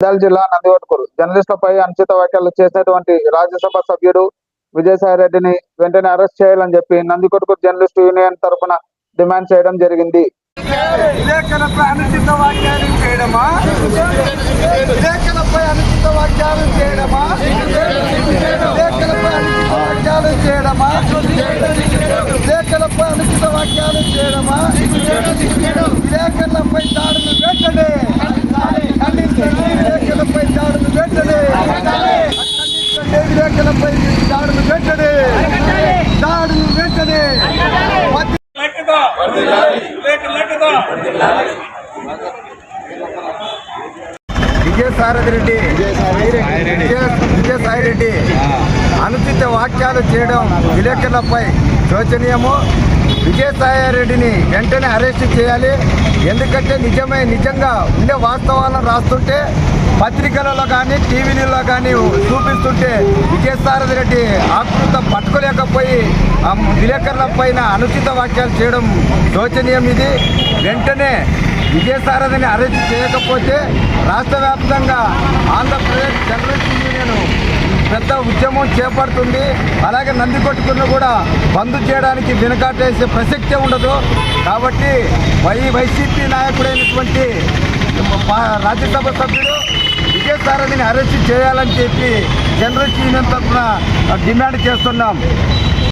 నంద్యాల జిల్లా నందివట్కూరు. జర్నలిస్టులపై అనుచిత వ్యాఖ్యలు చేసినటువంటి రాజ్యసభ సభ్యుడు విజయసాయి రెడ్డిని వెంటనే అరెస్ట్ చేయాలని చెప్పి నందికొట్కూరు జర్నలిస్టు యూనియన్ తరఫున డిమాండ్ చేయడం జరిగింది. విలేకరులపై అనుచిత చేయడమా? విలేకరులపై అనుచిత చేయడమా విలేకరులపై అనుచిత వ్యాఖ్యలు చేయడమా విలేకరులపై అనుచిత వ్యాఖ్యలు చేయడమా విలేకరులపై దాడులు వెంటనే ఖండించండి విలేకరులపై దాడులు వెంటనే విలేకరులపై దాడులు వెంటనే. దాడులు వెంటనే. విజయసారథి రెడ్డి విజయ- విజయసాయి రెడ్డి అనుచిత వాక్యాలు చేయడం విలేకరులపై శోచనీయము. విజయసాయి రెడ్డిని వెంటనే అరెస్ట్ చేయాలి. ఎందుకంటే నిజమే నిజంగా ఉండే వాస్తవాలను రాస్తుంటే పత్రికలలో కానీ టీవీలలో కానీ చూపిస్తుంటే విజయసారథి రెడ్డి ఆకృత పట్టుకోలేకపోయి ఆ విలేకరుల పైన అనుచిత వాక్యాలు చేయడం శోచనీయం ఇది. వెంటనే విజయసారథిని అరెస్ట్ చేయకపోతే రాష్ట్ర వ్యాప్తంగా ఆంధ్రప్రదేశ్ జర్నలిస్ట్ యూనియన్ పెద్ద ఉద్యమం చేపడుతుంది. అలాగే నంది కొట్టుకున్న కూడా బంద్ చేయడానికి వెనుకాటేసే ప్రసక్తే ఉండదు. కాబట్టి వై వైసీపీ నాయకుడైనటువంటి మా రాజ్యసభ సభ్యుడు విజయసారథిని అరెస్ట్ చేయాలని చెప్పి జనరల్ యూనియన్ తరఫున డిమాండ్ చేస్తున్నాం.